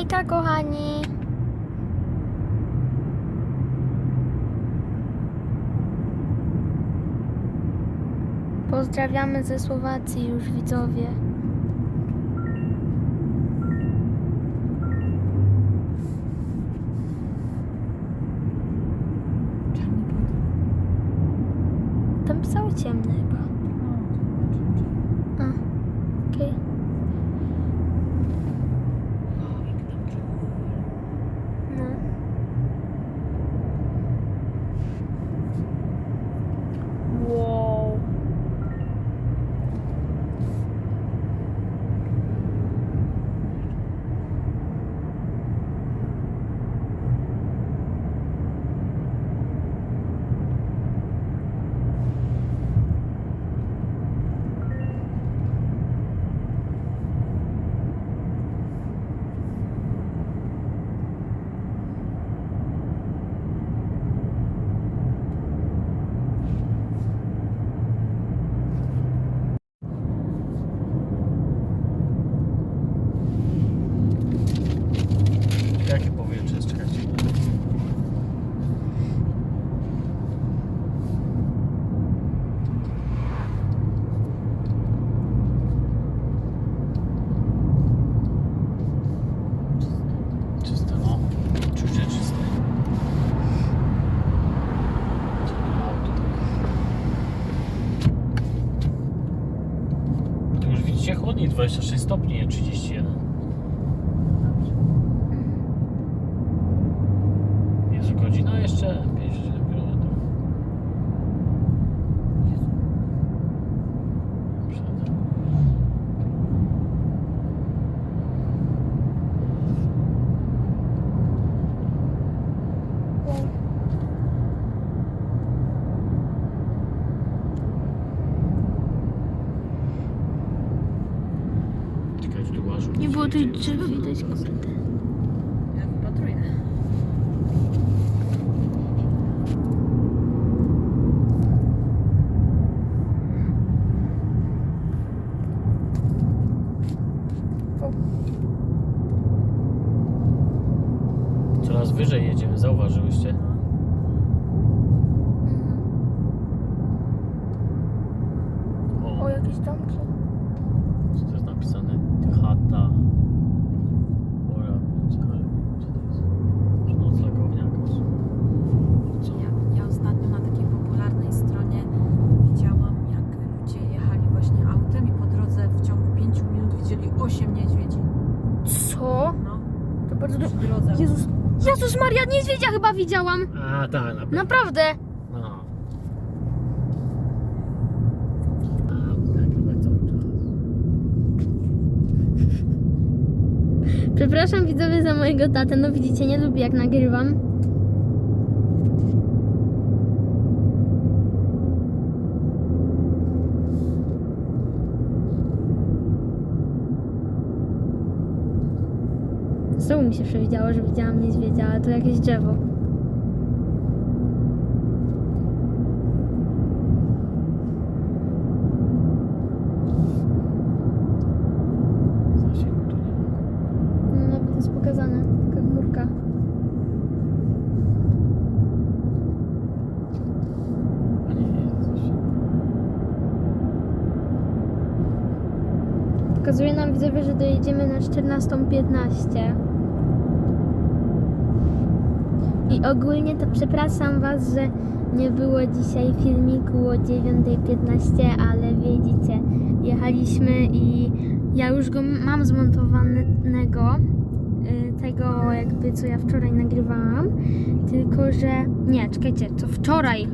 Hejka, kochani! Pozdrawiamy ze Słowacji już widzowie. Łażu. Nie było tych drzew widać, kurde. Ja wypatruję. Coraz wyżej jedziemy, zauważyłyście? Mhm. O, O, jakieś domki. co to jest napisane? Chata. Ora, co co to jest? Że noclegownia jakaś. Co? Ja, ja ostatnio na takiej popularnej stronie widziałam, jak ludzie jechali właśnie autem i po drodze w ciągu 5 minut widzieli 8 niedźwiedzi. Co? No, To bardzo przy dużo. drodze. Jezus, Jezus Maria, niedźwiedzia chyba widziałam. A, tak, na pewno. Naprawdę. No. Tak. Przepraszam widzowie za mojego tatę. No widzicie, nie lubię jak nagrywam. Znowu mi się przewidziało, że widziałam niedźwiedzia, ale to jakieś drzewo. Zasięgu tu nie ma. No nawet jest pokazane, taka chmurka. A nie, nie jest zasięgu. Pokazuje nam widzowie, że dojedziemy na 14.15. I ogólnie to przepraszam Was, że nie było dzisiaj filmiku o 9.15, ale wiedzicie, jechaliśmy i ja już go mam zmontowanego, y, tego jakby co ja wczoraj nagrywałam, tylko że, nie, czekajcie, to wczoraj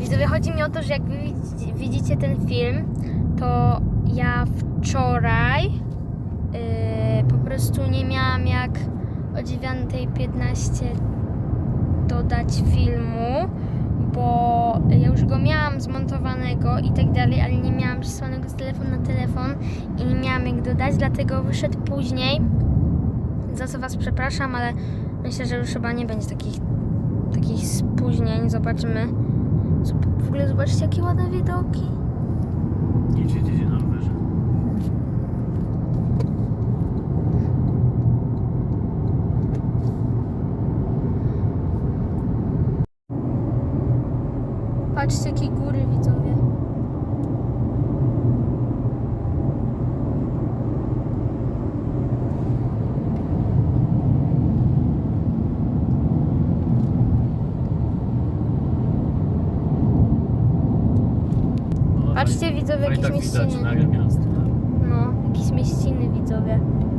Widzowie, chodzi mi o to, że jak widzicie, widzicie ten film, to ja wczoraj yy, po prostu nie miałam jak o 9.15 dodać filmu, bo ja już go miałam zmontowanego i tak dalej, ale nie miałam przesłanego z telefonu na telefon i nie miałam jak dodać, dlatego wyszedł później. Za co Was przepraszam, ale myślę, że już chyba nie będzie takich, takich spóźnień. Zobaczymy. Zob- W ogóle zobaczcie, jakie ładne widoki. Niedźwiedź jedzie na rowerze. i jakieś tak widać mieściny. nagle miasto. No, jakieś mieściny widzowie. Mhm.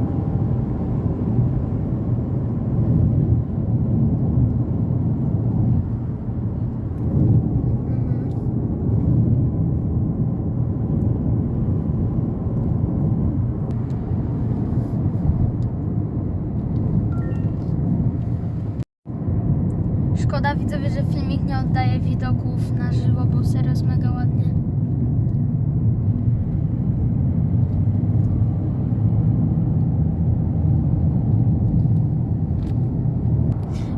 Szkoda widzowie, że filmik nie oddaje widoków na żywo, bo serio jest mega ładnie.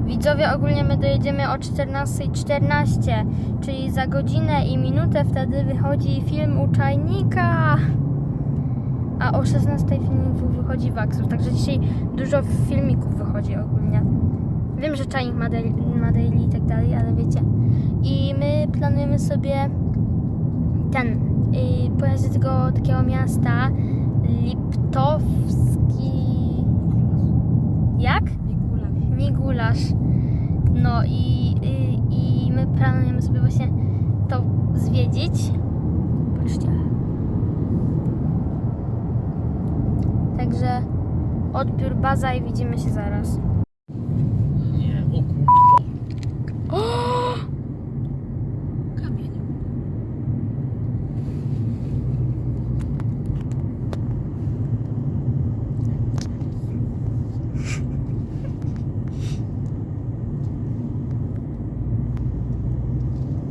Widzowie, ogólnie my dojedziemy o 14.14, czyli za godzinę i minutę wtedy wychodzi film u Czajnika. A o 16.00 filmik wychodzi Waxów, także dzisiaj dużo filmików wychodzi ogólnie. Wiem, że Czajnik ma ma daily i tak dalej, ale wiecie. I my planujemy sobie ten, yy, pojazd do tego takiego miasta Liptowski... Jak? Migulasz. No i, i, i my planujemy sobie właśnie to zwiedzić. Patrzcie. Także odbiór baza i widzimy się zaraz. Nie, o kurwa. Kamień.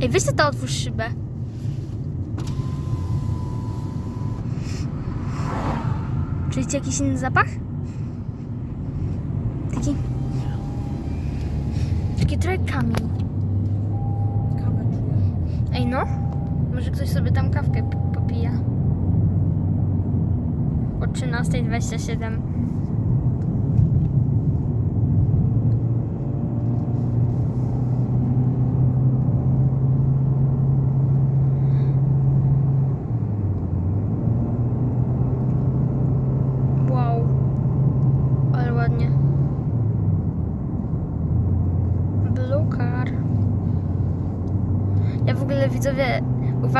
Ej, weź to otwórz szybę. Czujecie jakiś inny zapach? Taki... Taki trochę kamień. Kawę czuję. Ej no, może ktoś sobie tam kawkę popija. O 13.27. Wow, ale ładnie. Blue car. Ja w ogóle widzowie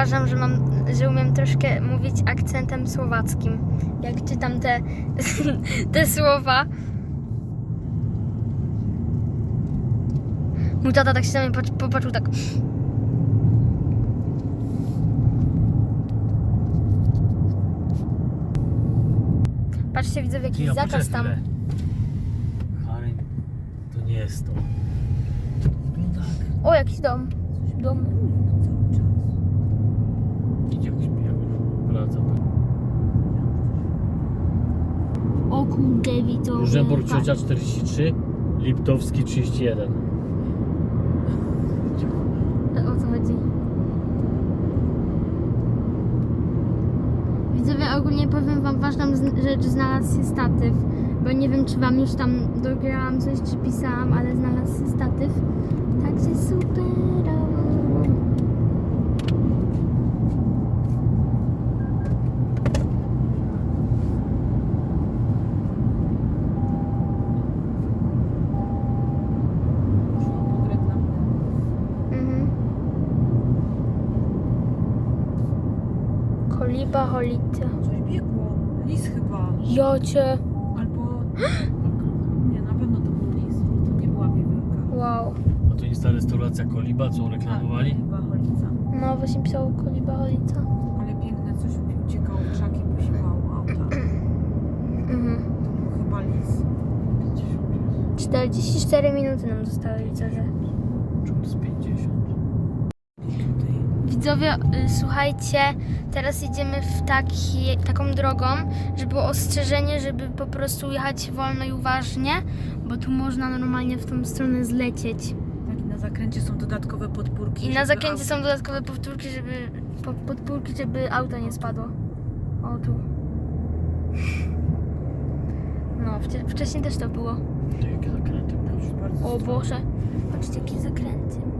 uważam, że mam, że umiem troszkę mówić akcentem słowackim. Jak czytam te, te słowa. Mój tata tak się na mnie pat- popatrzył tak. Patrzcie widzowie, jakiś Ja, zakaz tam. Harry, to nie jest to. Wygląda jak... O, jakiś dom. Dom. Tu cały czas. Idzie jakiś biały. Wraca. O kurde widzowie. Różemburg Ciocia 43, Liptowski 31. O co chodzi? Widzowie, ogólnie powiem wam ważną rzecz, znalazł się statyw, bo nie wiem czy wam już tam dograłam coś, czy pisałam, ale znalazł się statyw. Także super. Poszłam po grę dla mnie. Mhm. Koliba holica. Coś biegło. Lis chyba. Jocie. Albo... Nie, na pewno to był lis. bo To nie była wiewiórka. Wow. A to nie jest ta restauracja Koliba, co reklamowali? Tak, chyba holica. No właśnie pisało koliba holica. Ale piękne coś uciekało w krzaki, posiłało auta. Mhm. To był chyba lis. 44 minuty nam zostały widzowie. Czemu to jest 50? Widzowie, y, słuchajcie, teraz jedziemy w taki, taką drogą, że było ostrzeżenie, żeby po prostu jechać wolno i uważnie, bo tu można normalnie w tą stronę zlecieć. Tak, i na zakręcie są dodatkowe podpórki. I na żeby zakręcie auto- są dodatkowe powtórki, żeby, po, podpórki, żeby auto nie spadło. O, tu. No, wcie- wcześniej też to było. Jakie zakręty O. Boże, patrzcie jakie zakręty.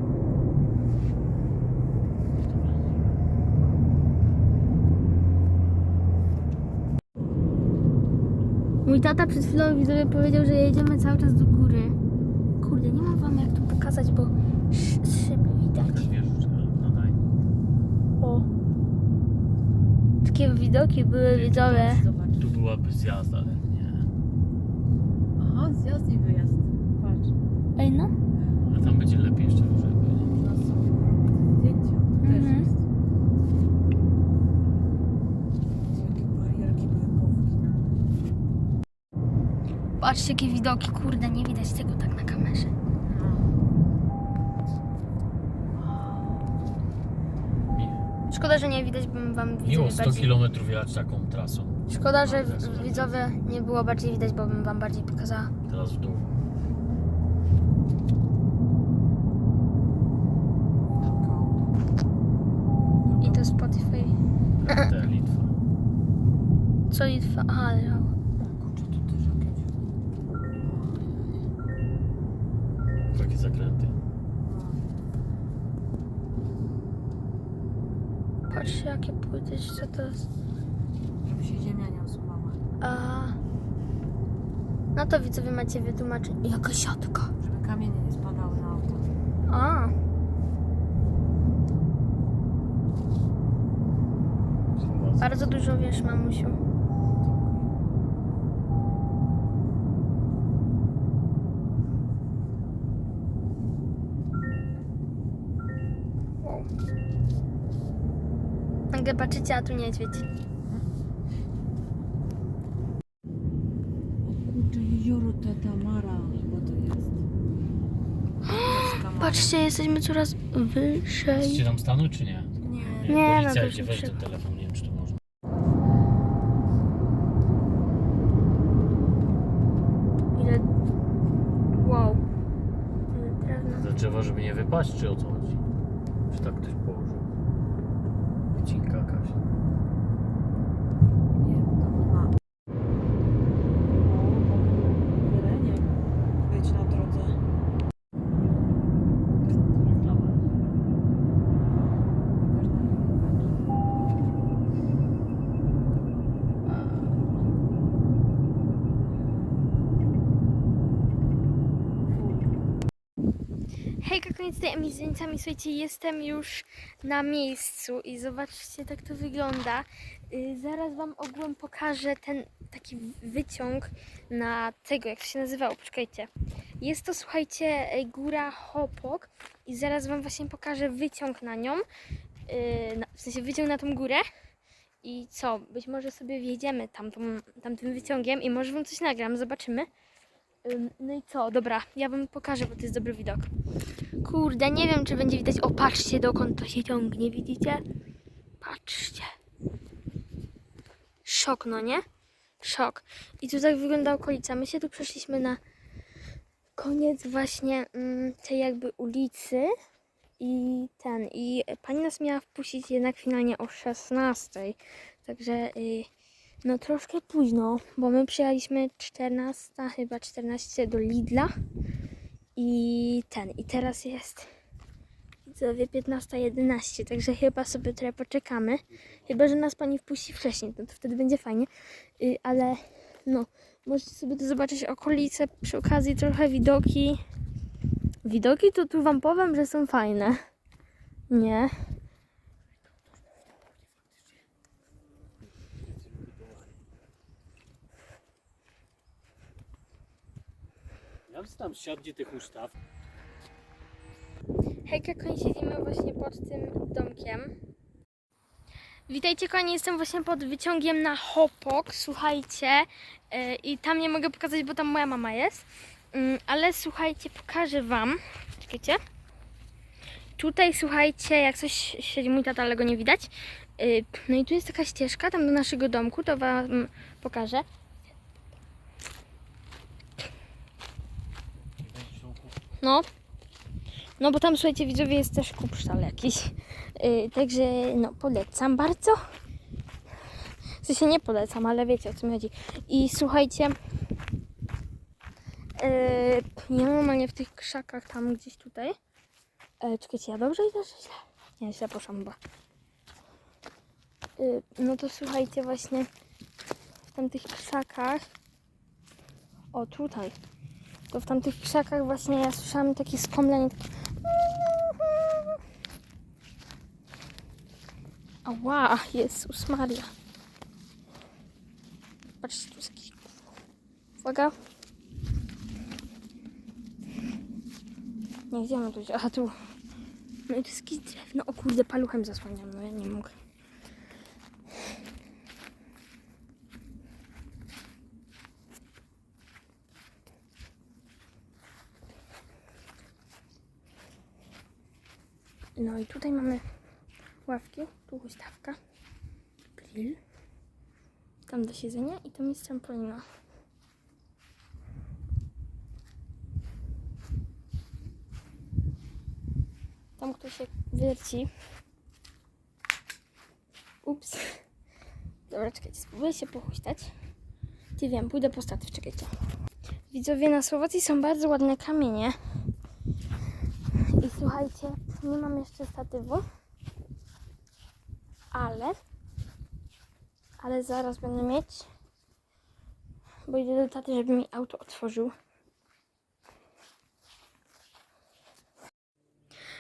Mój tata przed chwilą widzowie powiedział, że jedziemy cały czas do góry. Kurde, nie mam wam jak tu pokazać, bo sz- szyby widać. O. jakie widoki były widzowie. Tu byłaby zjazd, ale nie. Aha, zjazd i wyjazd. Patrz. Ej no. A tam będzie lepiej jeszcze wyżej. będzie. Można sobie porobić zdjęcia. Tu też Mhm. jest. Jakie barierki były powginane. Patrzcie jakie widoki, kurde, nie widać tego tak na kamerze. Szkoda, że nie widać, bym wam Miło widzowie 100 bardziej... km jechać taką trasą. Szkoda, że w- widzowie nie było bardziej widać, bo bym wam bardziej pokazała. Teraz w dół. I to Spotify. Te Litwa. Co Litwa? Aha, ale... zakręty. Patrzcie jakie płyty, co to jest. Żeby się ziemia nie osuwała. A... No to widzowie macie wytłumaczenie. Jaka siatka. Żeby kamienie nie spadały na auto. A, bardzo dużo wiesz, mamusiu. Nagle patrzycie, a tu niedźwiedź. O kurczę, jezioro Tatamara chyba to jest. Patrzcie, jesteśmy coraz wyżej. Chcecie tam stanąć, czy nie? Nie. Nie, no to Policja już idzie, weź ten telefon, nie wiem czy to można. Ile... Wow. Ile drewna. Te drzewa, żeby nie wypaść, czy o co chodzi? Czy tak ktoś położył? Wycinka jakaś. Nie, tam nie ma. Jelenie. Być na drodze. Reklama. Z zdjęciami. Słuchajcie, jestem już na miejscu i zobaczcie, tak to wygląda. Yy, zaraz Wam ogółem pokażę ten taki wyciąg na tego, jak to się nazywało. Poczekajcie. Jest to, słuchajcie, y, góra Hopok i zaraz Wam właśnie pokażę wyciąg na nią. Na, w sensie wyciąg na tą górę. I co? Być może sobie wjedziemy tamtą, tamtym wyciągiem i może Wam coś nagram, zobaczymy. No i co? Dobra, ja Wam pokażę, bo to jest dobry widok. Kurde, nie wiem, czy będzie widać. O, patrzcie, dokąd to się ciągnie, widzicie? Patrzcie. Szok, no nie? Szok. I tu tak wygląda okolica. My się tu przeszliśmy na koniec właśnie mm, tej jakby ulicy i ten. I pani nas miała wpuścić jednak finalnie o 16. Także y, no troszkę późno, bo my przyjechaliśmy 14, chyba 14 do Lidla. I ten, i teraz jest widzowie 15.11, także chyba sobie trochę poczekamy. Chyba, że nas pani wpuści wcześniej, no to wtedy będzie fajnie. Y, ale no, możecie sobie tu zobaczyć okolice, przy okazji trochę widoki. Widoki to tu wam powiem, że są fajne. Nie. Ja bym tam siadł tych ustaw. Hejka, kochani, siedzimy właśnie pod tym domkiem. Witajcie, kochani, jestem właśnie pod wyciągiem na Hopok, słuchajcie. Yy, I tam nie mogę pokazać, bo tam moja mama jest. Yy, ale słuchajcie, pokażę wam. Czekajcie. Tutaj, słuchajcie, jak coś siedzi mój tata, ale go nie widać. Yy, no i tu jest taka ścieżka tam do naszego domku, to wam pokażę. No. No bo tam słuchajcie widzowie jest też kupsztal jakiś. Yy, także no polecam bardzo. W sensie nie polecam, ale wiecie o co mi chodzi. I słuchajcie. Yy, ja normalnie w tych krzakach tam gdzieś tutaj. Yy, czekajcie, ja dobrze idę czy źle? Nie, źle poszłam chyba. Yy, no to słuchajcie właśnie w tamtych krzakach. O tutaj to w tamtych krzakach właśnie ja słyszałam takie skomlenie. Takie... Ała, Jezus Maria. Patrzcie, tu jest jakiś... Uwaga. Nie, gdzie mam tu? Aha, tu. No i to jest jakieś drewno. O kurde, paluchem zasłaniam. No ja nie mogę. No i tutaj mamy ławki, tu huśtawka, grill, tam do siedzenia i tam jest trampolina. Tam ktoś się wierci. Ups. Dobra, czekajcie, spróbuję się pochuśtać. Ty wiem, pójdę po statyw, czekajcie. Widzowie, na Słowacji są bardzo ładne kamienie. Nie mam jeszcze statywu, ale, ale zaraz będę mieć, bo idę do taty, żeby mi auto otworzył.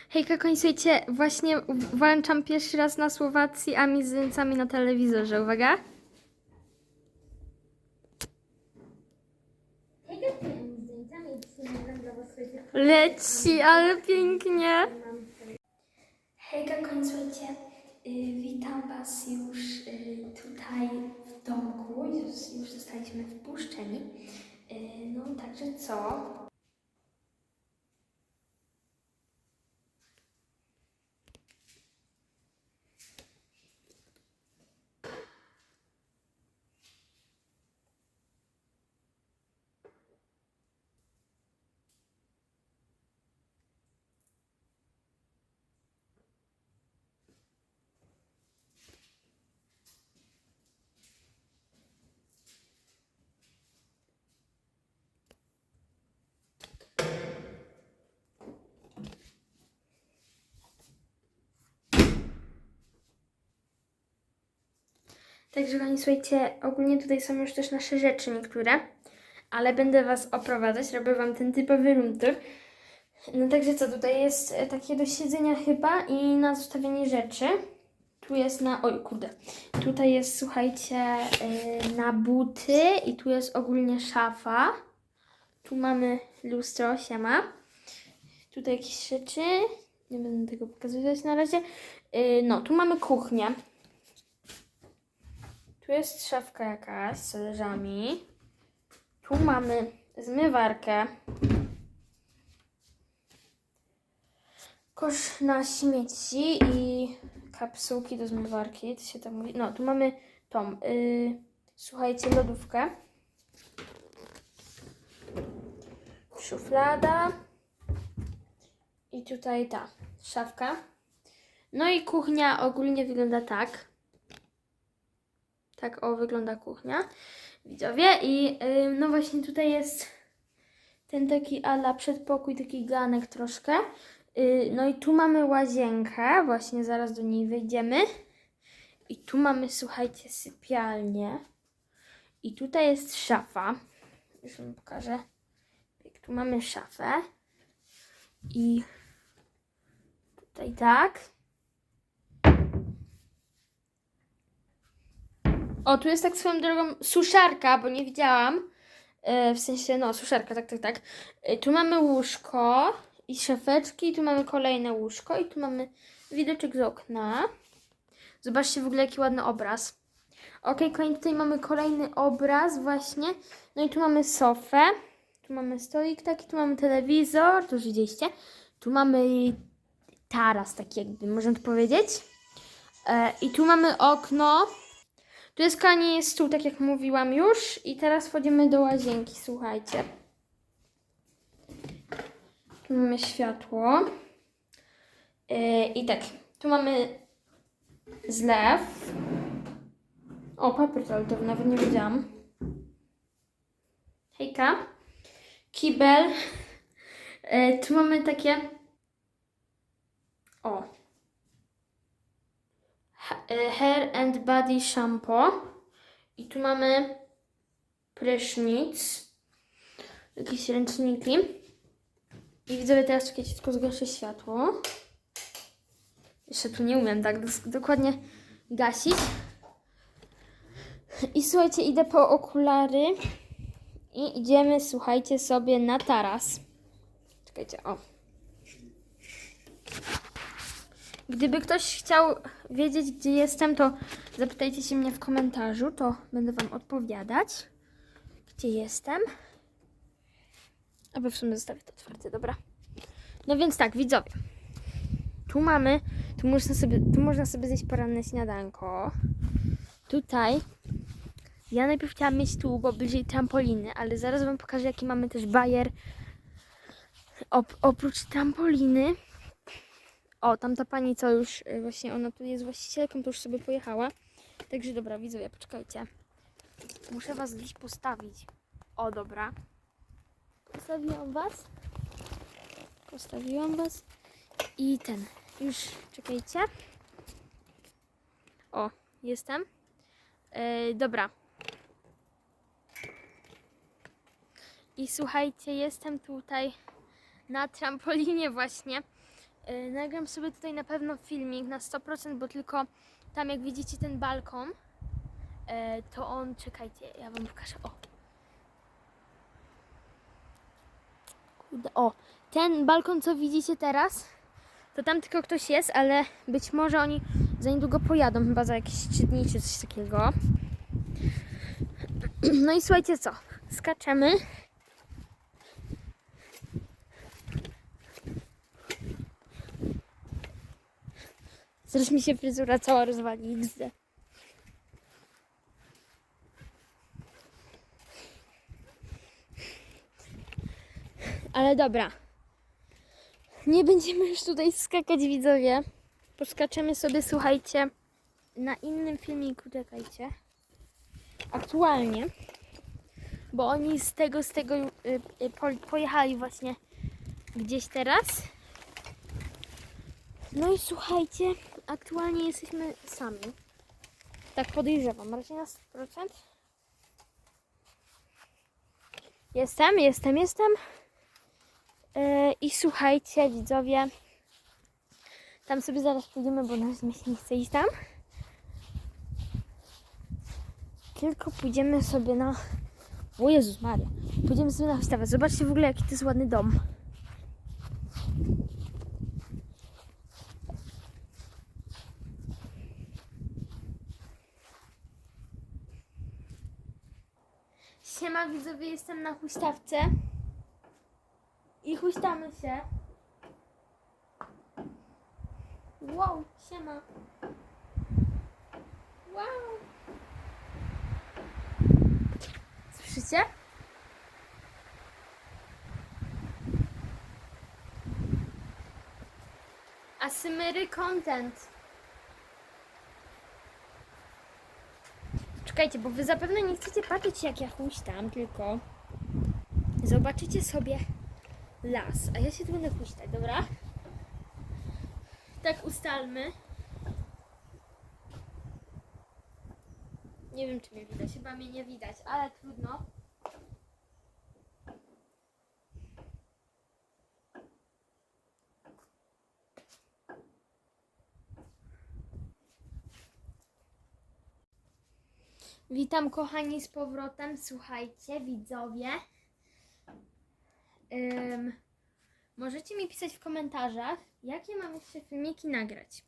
Hejka, koń, słuchajcie, właśnie włączam pierwszy raz na Słowacji, a mi z zdjęciami na telewizorze, uwaga. Leci, ale pięknie. Hejka, koń, słuchajcie, y, witam Was już y, tutaj w domku, już, już zostaliśmy wpuszczeni. Y, no, także co? Także kochani, słuchajcie, ogólnie tutaj są już też nasze rzeczy niektóre, ale będę Was oprowadzać, robię Wam ten typowy room tour. No także co, tutaj jest e, takie do siedzenia chyba i na zostawienie rzeczy. Tu jest na, oj kurde, tutaj jest słuchajcie yy, na buty i tu jest ogólnie szafa. Tu mamy lustro, siema. Tutaj jakieś rzeczy, nie będę tego pokazywać na razie. Yy, no, tu mamy kuchnię. Tu jest szafka jakaś z talerzami. Tu mamy zmywarkę. Kosz na śmieci i kapsułki do zmywarki. To się tam mówi. No, tu mamy tą, yy, słuchajcie, lodówkę. Szuflada. I tutaj ta szafka. No i kuchnia ogólnie wygląda tak. Tak o wygląda kuchnia, widzowie. I yy, no właśnie tutaj jest ten taki ala przedpokój, taki ganek troszkę. Yy, no i tu mamy łazienkę, właśnie zaraz do niej wejdziemy. I tu mamy, słuchajcie, sypialnię. I tutaj jest szafa. Już wam pokażę. Tu mamy szafę. I tutaj tak. O, tu jest tak swoją drogą suszarka, bo nie widziałam. E, w sensie, no, suszarka, tak, tak, tak. E, tu mamy łóżko i szafeczki, tu mamy kolejne łóżko i tu mamy widoczek z okna. Zobaczcie w ogóle jaki ładny obraz. Ok, kochani, tutaj mamy kolejny obraz właśnie. No i tu mamy sofę. Tu mamy stolik taki, tu mamy telewizor, to już widzieliście. Tu mamy taras taki jakby, można to powiedzieć. E, I tu mamy okno. Tu jest jest stół, tak jak mówiłam już. I teraz wchodzimy do łazienki, słuchajcie. Tu mamy światło. Yy, I tak, tu mamy zlew. O, papier toaletowy, nawet nie wiedziałam. Hejka. Kibel. Yy, tu mamy takie... O, Hair and Body Shampoo. I tu mamy prysznic. Jakieś ręczniki. I widzowie, teraz czekajcie, tylko zgaszę światło. Jeszcze tu nie umiem tak dokładnie gasić. I słuchajcie, idę po okulary i idziemy, słuchajcie, sobie na taras. Czekajcie, o. Gdyby ktoś chciał wiedzieć, gdzie jestem, to zapytajcie się mnie w komentarzu, to będę Wam odpowiadać, gdzie jestem. Albo w sumie zostawię to otwarte, dobra. No więc tak, widzowie. Tu mamy, tu można sobie, tu można sobie zjeść poranne śniadanko. Tutaj ja najpierw chciałam mieć tu, bo bliżej trampoliny, ale zaraz Wam pokażę, jaki mamy też bajer. Op- oprócz trampoliny. O, tamta pani, co już y, właśnie ona tu jest właścicielką, to już sobie pojechała. Także dobra, widzowie, poczekajcie. Muszę Was gdzieś postawić. O, dobra. Postawiłam Was. Postawiłam Was. I ten. Już czekajcie. O, jestem. E, dobra. I słuchajcie, jestem tutaj na trampolinie właśnie. E, nagram sobie tutaj na pewno filmik na 100%, bo tylko tam jak widzicie ten balkon, e, to on, czekajcie, ja wam pokażę, o. O, ten balkon co widzicie teraz, to tam tylko ktoś jest, ale być może oni za niedługo pojadą, chyba za jakieś 3 dni czy coś takiego. No i słuchajcie co, skaczemy. Zaraz mi się fryzura cała rozwali XD. Ale dobra. Nie będziemy już tutaj skakać widzowie. Poskaczemy sobie, słuchajcie, na innym filmiku, czekajcie. Aktualnie. Bo oni z tego, z tego y, y, po, pojechali właśnie gdzieś teraz. No i słuchajcie, aktualnie jesteśmy sami. Tak podejrzewam, raczej na 100%. Jestem, jestem, jestem. Yy, I słuchajcie, widzowie, tam sobie zaraz pójdziemy, bo nas nie chce iść tam. Tylko pójdziemy sobie na... O Jezus Maria. Pójdziemy sobie na wystawę. Zobaczcie w ogóle, jaki to jest ładny dom. Widzowie, jestem na huśtawce. I huśtamy się. Wow, siema. Wow. Słyszycie? Asymery content. Czekajcie, bo wy zapewne nie chcecie patrzeć jak ja huśtam, tylko zobaczycie sobie las, a ja się tu będę huśtać, dobra? Tak ustalmy. Nie wiem, czy mnie widać, chyba mnie nie widać, ale trudno. Witam kochani z powrotem. Słuchajcie, widzowie. Ym, możecie mi pisać w komentarzach, jakie mam jeszcze filmiki nagrać.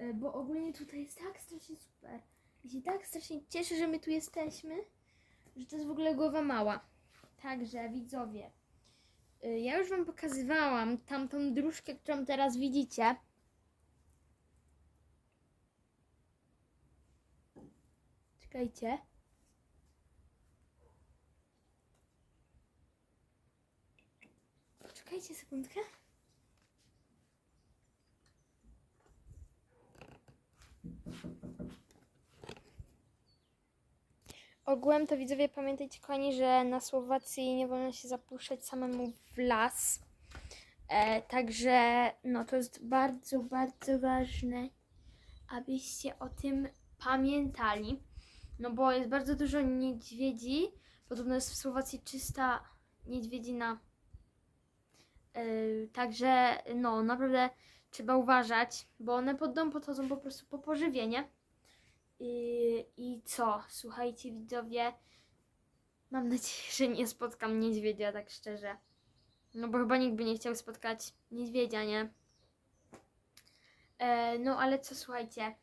Y, bo ogólnie tutaj jest tak strasznie super. Ja się tak strasznie cieszę, że my tu jesteśmy, że to jest w ogóle głowa mała. Także widzowie, y, ja już Wam pokazywałam tamtą dróżkę, którą teraz widzicie. Czekajcie. Czekajcie sekundkę. Ogółem to widzowie pamiętajcie kochani, że na Słowacji nie wolno się zapuszczać samemu w las. E, także no to jest bardzo, bardzo ważne, abyście o tym pamiętali. No bo jest bardzo dużo niedźwiedzi. Podobno jest w Słowacji czysta niedźwiedzina. Yy, także no naprawdę trzeba uważać, bo one pod dom podchodzą po prostu po pożywienie. Yy, I co? Słuchajcie, widzowie. Mam nadzieję, że nie spotkam niedźwiedzia, tak szczerze. No bo chyba nikt by nie chciał spotkać niedźwiedzia, nie? E, no ale co, słuchajcie.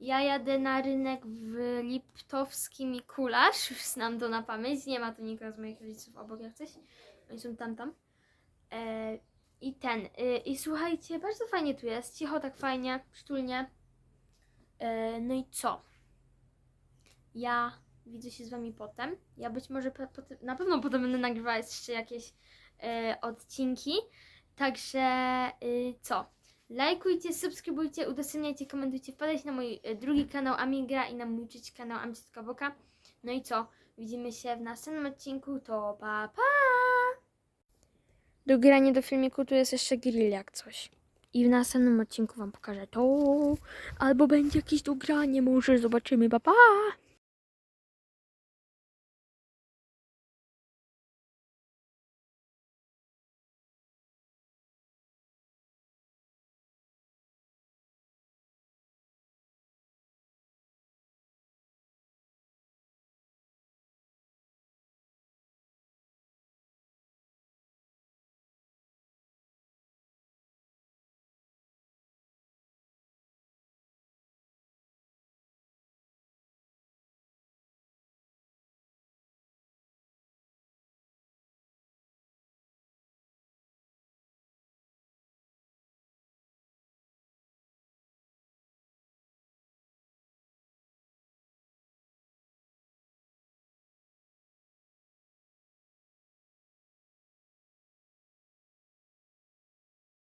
Ja jadę na rynek w Liptowski Mikuláš, już znam to na pamięć, nie ma tu nikogo z moich rodziców obok jak coś. Oni są tam, tam. E, I ten, y, i słuchajcie, bardzo fajnie tu jest, cicho, tak fajnie, przytulnie. E, no i co? Ja widzę się z wami potem. Ja być może po, potem, na pewno potem będę nagrywała jeszcze jakieś e, odcinki. Także y, co? Lajkujcie, subskrybujcie, udostępniajcie, komentujcie, wpadajcie na mój e, drugi kanał Amigra i na mój trzeci kanał Amicitka Boka. No i co? Widzimy się w następnym odcinku, to pa pa! Do grania do filmiku tu jest jeszcze grill jak coś. I w następnym odcinku wam pokażę to. Albo będzie jakieś dogranie, może zobaczymy, pa pa!